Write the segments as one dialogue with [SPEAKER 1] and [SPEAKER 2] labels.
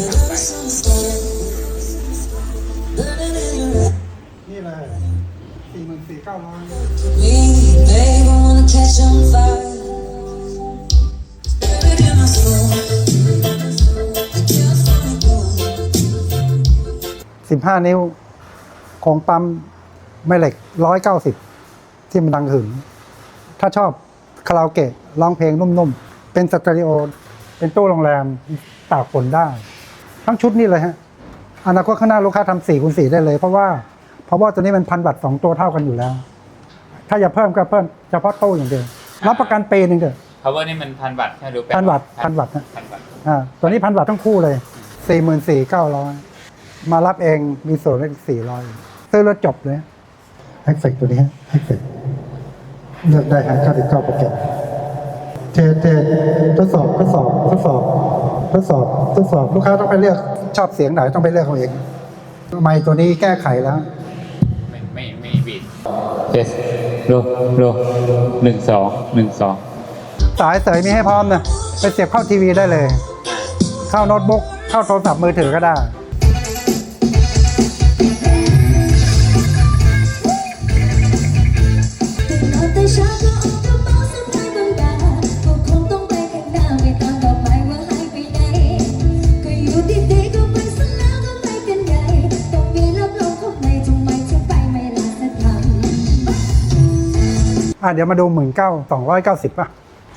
[SPEAKER 1] ไป
[SPEAKER 2] นี่เลยสี่หมื่นสี่เก้าร้อย สิบห้านิ้วของปั๊มแม่เหล็กร้อยเก้าสิบที่มันดังหึง ถ้าชอบคาราโอเกะร้องเพลงนุ่มๆ เป็นสเตอริโอ เป็นตู้โรงแรมตากฝนได้ ทั้งชุดนี่เลยฮะอนาคตข้างหน้าลูกค้าทำสี่คูณสี่ได้เลย เพราะว่าเพราะว่าตัวนี้มันพันวัตต์สองตัวเท่ากันอยู่แล้ว ถ้าอยากเพิ่มก็เพิ่มเฉพาะตู้อย่างเดียวรับประกันปีหนึ่งเถอะ
[SPEAKER 1] power นี่มันพันวัตต์ใช่ไหมหรือแปด
[SPEAKER 2] พันวัตต์พันวัตต์นะ
[SPEAKER 1] พันวัตต์
[SPEAKER 2] อ่าตัวนี้พันวัตต์ทั้งคู่เลยสี่หมื่นสี่เก้าร้อยมารับเองมีส่วนลดสี่ร้อยซื้อแล้วจบเลยแอคเฟกตัวนี้แอคเฟกเลือกได้ฮะเก้าสิบเก้าโปรแกรมเทสเทสทดสอบทดสอบทดสอบ ทดสอบทดสอบลูกค้าต้องไปเลือกชอบเสียงไหนต้องไปเลือกเอาเองไมค์ตัวนี้แก้ไขแล้ว
[SPEAKER 1] ไม่ไม่ไม่บิดเทสโลโลหนึ่งสองหนึ่งสอง
[SPEAKER 2] สายเสยมีให้พร้อมนะไปเสียบเข้าทีวีได้เลย เข้าโน้ตบุ๊กเข้าโทรศัพท์มือถือก็ได้
[SPEAKER 3] อะเดี๋ยวมา
[SPEAKER 2] ดูหมื่นเก้าสองร้อยเก้าสิบป่ะ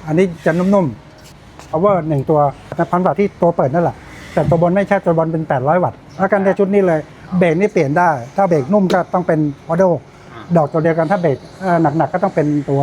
[SPEAKER 2] อันนี้จะนุ่มๆ power หนึ่งตัวในพันวัตต์ที่ตัวเปิดนั่นแหละ แต่ตัวบนไม่ใช่ตัวบนเป็นแปดร้อยวัตต์แล้วกันในชุดนี้เลย เบรกนี่เปลี่ยนได้ ถ้าเบรกนุ่มก็ต้องเป็นออโดดอกตัวเดียวกันถ้าเบรกหนักๆก็ต้องเป็นตัว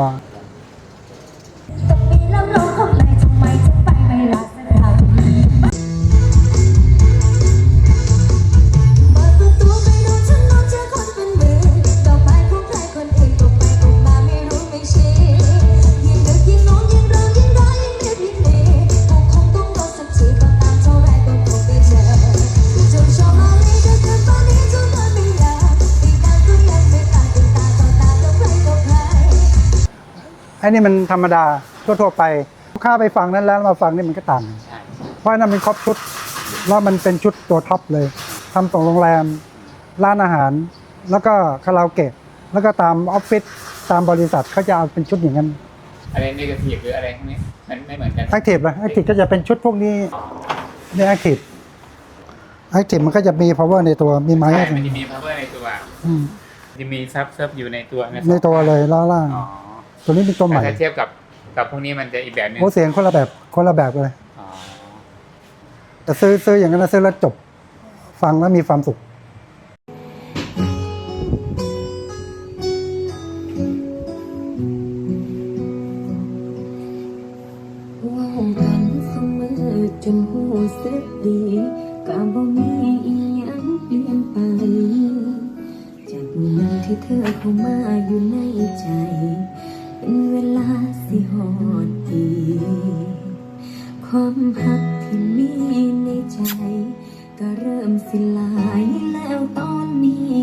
[SPEAKER 3] ไอ้นี่มันธรร
[SPEAKER 2] มดาทั่วๆไปลูกค้าไปฟังนั้นแล้วมาฟังนี่มันก็ต่างกัน
[SPEAKER 1] ใช่
[SPEAKER 2] เพราะนั่นเป็นครบชุดแล้วมันเป็นชุดตัวท็อปเลยทำส่งโรงแรม ร้านอาหาร แล้วก็คาราโอเกะแล้วก็ตามออฟฟิศตามบริษัทเขาจะเอาเป็นชุดอย่างนั้น
[SPEAKER 1] อะไรนกาทีฟหรืออะไรพวกนี้มันไม่เหมือนกัน
[SPEAKER 2] แอคทีฟนะแอคทีฟก็จะเป็นชุดพวกนี้นี่แอคทีฟแอคทีฟมันก็จะมี power ในตัวมีไม้
[SPEAKER 1] ใช่มันจะมี power ในตัว
[SPEAKER 2] อืม
[SPEAKER 1] จะมีซับเซิร์ฟอยู่ในตัวนะ
[SPEAKER 2] ในตัวเลยล่างล่าง
[SPEAKER 1] อ๋อ
[SPEAKER 2] ตัวนี้เป็นตัวใหม่
[SPEAKER 1] แต่ถ้าเทียบกับกับพวกนี้มันจะอีกแบบหนึง
[SPEAKER 2] โอ้เสียงคนละแบบคนละแบบเลย
[SPEAKER 1] อ๋อ
[SPEAKER 2] แต่ซื้อซื้ออย่างนั้นนะซื้อแล้วจบ ฟังแล้วมีความสุข
[SPEAKER 3] เว่ากันเสมอจนหูสึกดีก็บ่มีอีหยังเปลี่ยนไป จากมื้อนั้นที่เธอเข้ามาอยู่ในใจ เป็นเวลาสิหอดดี ความหักที่มีในใจ ก็เริ่มสิลายแล้วตอนนี้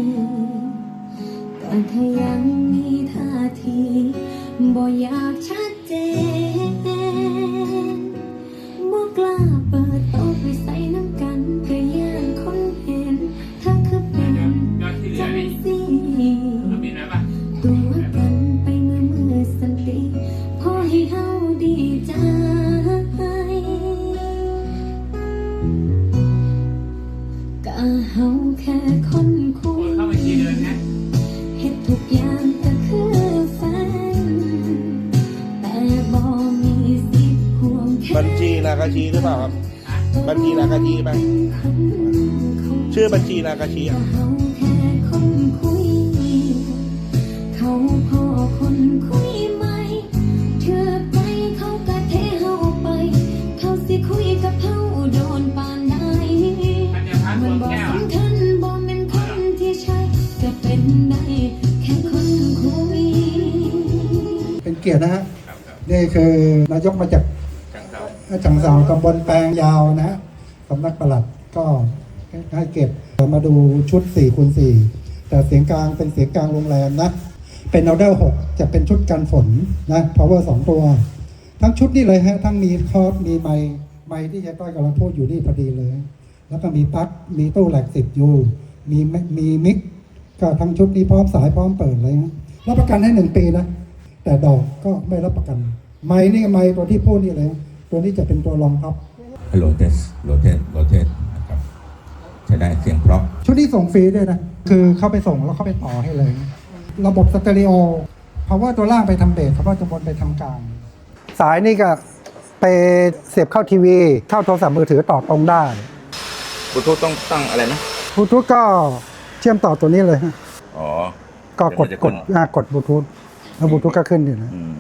[SPEAKER 3] แต่ถ้ายังมีท่าทีบ่อยากชัดเจ
[SPEAKER 1] น
[SPEAKER 4] รือเปล่าครับ บัญชีนากาชีไหมชื่อบัญชีนากาชีอะ
[SPEAKER 3] เป็น
[SPEAKER 1] เป็
[SPEAKER 3] น
[SPEAKER 2] เกียรตินะฮะนี่คือนายกมาจาก
[SPEAKER 1] จังเก่า
[SPEAKER 2] จังสาวตำบลแปลงยาวนะฮะสำนักปลัดก็ให้เก็บมาดูชุด4คูณ4แต่เสียงกลางเป็นเสียงกลางโรงแรมนะ เป็นออเดอร์6จะเป็นชุดกันฝนนะ power 2ตัว ทั้งชุดนี่เลยฮะทั้งมีคอร์สมีไมค์ไมค์ที่เจ๊ต้อยกำลังพูดอยู่นี่พอดีเลย แล้วก็มีปลั๊กมีตู้แหลกสิบยูมีมีมิกก็ทั้งชุดนี้พร้อมสายพร้อมเปิดอะไรนะรับประกันให้หนึ่งปีนะแต่ดอกก็ไม่รับประกัน ไม้นี่ไม้ตัวที่พูดนี่เลย ตัวนี้จะเป็นตัวรองท็อป
[SPEAKER 5] โรเทสโรเทสโรเทสนะครับใช้ได้เสียงเพราะ
[SPEAKER 2] ชุดนี้ส่งฟรีด้วยนะ คือเข้าไปส่งแล้วเข้าไปต่อให้เลย ระบบสเตอริโอ power ตัวล่างไปทำเบส power ตัวบนไปทำกลางสายนี่ก็ไปเสียบเข้าทีวี เข้าโทรศัพท์มือถือต่อตรงได้
[SPEAKER 5] บลูทูธต้องตั้งอะไรนะ
[SPEAKER 2] บลูทูธก็เชื่อมต่อตัวนี้เลยฮะ
[SPEAKER 5] อ๋อ
[SPEAKER 2] ก็กด
[SPEAKER 5] เดี๋ยว
[SPEAKER 2] ก
[SPEAKER 5] มัน
[SPEAKER 2] ด
[SPEAKER 5] จะขึ้น
[SPEAKER 2] อ่ากดบลูทูธแล้วบลูทูธก็ขึ้นอยู่นะ
[SPEAKER 5] อืม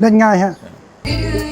[SPEAKER 2] เล่นง่ายฮะ
[SPEAKER 6] รัก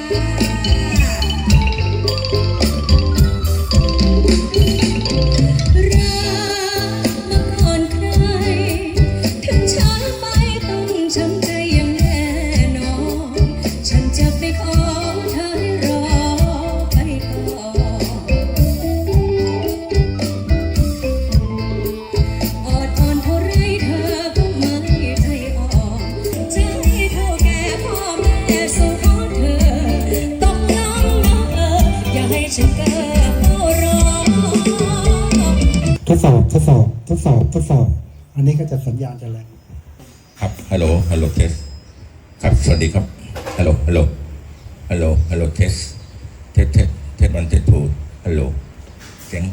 [SPEAKER 6] ทด
[SPEAKER 2] สอบทดสอบทดสอบทดสอบ อันนี้ก็จะสัญญาณจะแรง
[SPEAKER 5] ครับฮัลโหลฮัลโหลเทสครับสวัสดีครับฮัลโหลฮัลโหลฮัลโหลฮัลโหลเทสเทสเทสเทสวันเทสทูฮัลโหลเสียง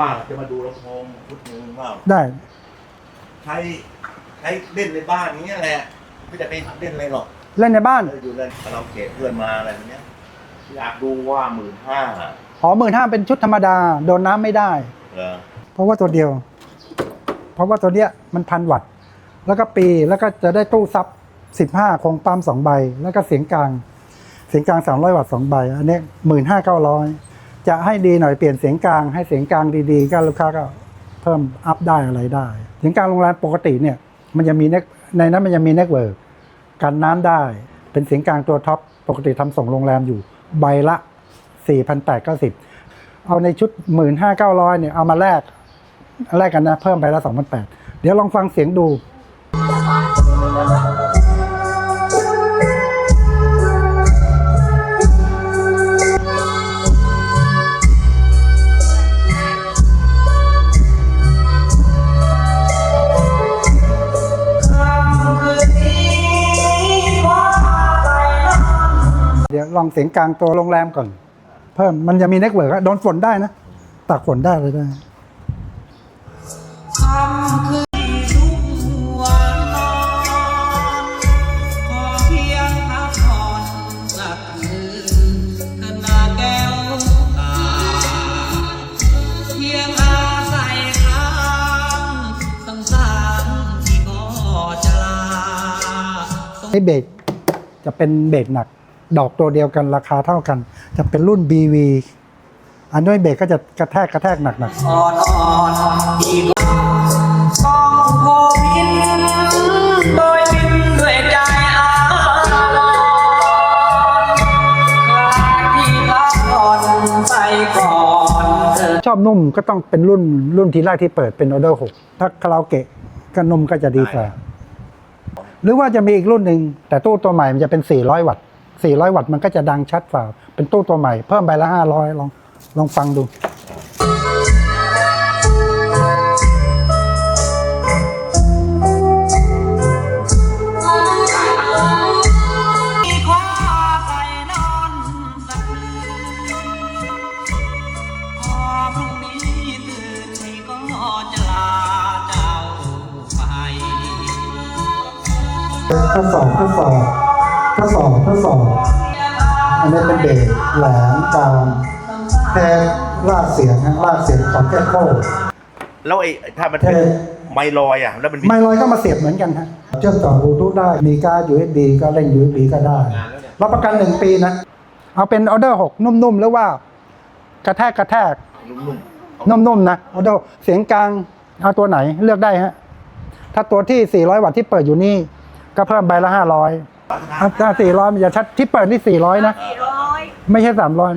[SPEAKER 6] ว่าจะมาดู
[SPEAKER 4] ลำโพงชุดหนึงว่า
[SPEAKER 2] ได้
[SPEAKER 4] ใช้ใช้เล่นในบ้านอย่างเงี้ยแหละไม่จะไปเล่นอะไรหรอก
[SPEAKER 2] เล่นในบ้าน
[SPEAKER 4] เอออยู่เล่นคาราโอเกะเพื่อนมาอะไรอย่างเงี้ยอยากดูว่าหมื่นห้า
[SPEAKER 2] หอหมื่นห้าเป็นชุดธรรมดา โดนน้ำไม่ได้
[SPEAKER 4] เออ
[SPEAKER 2] เพราะว่าตัวเดียว เพราะว่าตัวเนี้ยมันพันวัตต์แล้วก็ปีแล้วก็จะได้ตู้ซับสิบห้าคงปั๊มสองใบ แล้วก็เสียงกลาง เสียงกลางสามร้อยวัตต์สองใบ อันนี้หมื่นห้าเก้าร้อย จะให้ดีหน่อยเปลี่ยนเสียงกลาง ให้เสียงกลางดีๆ ก็ลูกค้าก็เพิ่มอัพได้อะไรได้ เสียงกลางโรงแรมปกติเนี่ยมันจะมีเน็กในนั้นมันจะมีเน็ตเวิร์กกันน้ำได้ เป็นเสียงกลางตัวท็อปปกติทำส่งโรงแรมอยู่ใบละสี่พันแปดเก้าสิบเอาในชุดหมื่นห้าเก้าร้อยเนี่ยเอามาแลกแลกกันนะเพิ่มไปละสองพันแปดเดี๋ยวลองฟังเสียงดู เสียงกลางตัวโรงแรมก่อน เพิ่มมันจะมีเน็ตเวิร์กโดนฝนได้นะตากฝนได้เลยได้
[SPEAKER 7] คำคืนทุกวันนอนขอเพียงพักผ่อนสักคืนขณะแก้วตาเพียงอาศัยค้างสังสารที่ก็จะลา
[SPEAKER 2] ไอ้เบสจะเป็นเบสหนัก ดอกตัวเดียวกันราคาเท่ากัน จะเป็นรุ่น BV อันด้วยเบสก็จะกระแทกกระแทกหนัก
[SPEAKER 7] อ่อนอ่อนอีกต้องโควินโดยบินด้วยใจอาวรณ์คลายที่พักผ่อนไปก่อนเธอ
[SPEAKER 2] ๆชอบนุ่มก็ต้องเป็นรุ่นรุ่นที่แรกที่เปิดเป็นออเดอร์6ถ้าคาราโอเกะก็นุ่มก็จะดีกว่าหรือว่าจะมีอีกรุ่นหนึ่งแต่ตู้ตัวใหม่มันจะเป็น 400 วัตต์ 400 วัตต์มันก็จะดังชัดฝ่า เป็นตู้ตัวใหม่ เพิ่มไปละ 500 ลองลองฟังดู
[SPEAKER 7] มีขอไปนอนสักคืนพอพรุ่งนี้ตื่นที่ก็จะลาเจ้าไป
[SPEAKER 2] ทดสอบทดสอบ ทดสอบทดสอบ อันนี้เป็นเบสแหลมกลางแทนลากเสียงฮะลากเสียงของแก้โค้
[SPEAKER 4] แล้วไอ้ถ้ามัน
[SPEAKER 2] เท
[SPEAKER 4] เป็น
[SPEAKER 2] ส
[SPEAKER 4] ไมลอยอะ แล้วมันมี
[SPEAKER 2] ไมลอยก็มาเสียบเหมือนกันฮะเชื่อมต่อบลูทูธได้มีการ์ด USB ก็เล่น USB ก็ได้รับประกันหนึ่งปีนะ เอาเป็นออเดอร์หกนุ่มๆหรือว่ากระแทกกระแทก
[SPEAKER 4] นุ่ม
[SPEAKER 2] นุ่มๆนะออเดอร์เสียงกลางเอาตัวไหนเลือกได้ฮะถ้าตัวที่ 400 วัตต์ที่เปิดอยู่นี่ ก็เพิ่มใบละ 500 ถ้า400มันจะชัดที่เปิดนี่400นะไม่ใช่300นะ
[SPEAKER 6] สามร้อย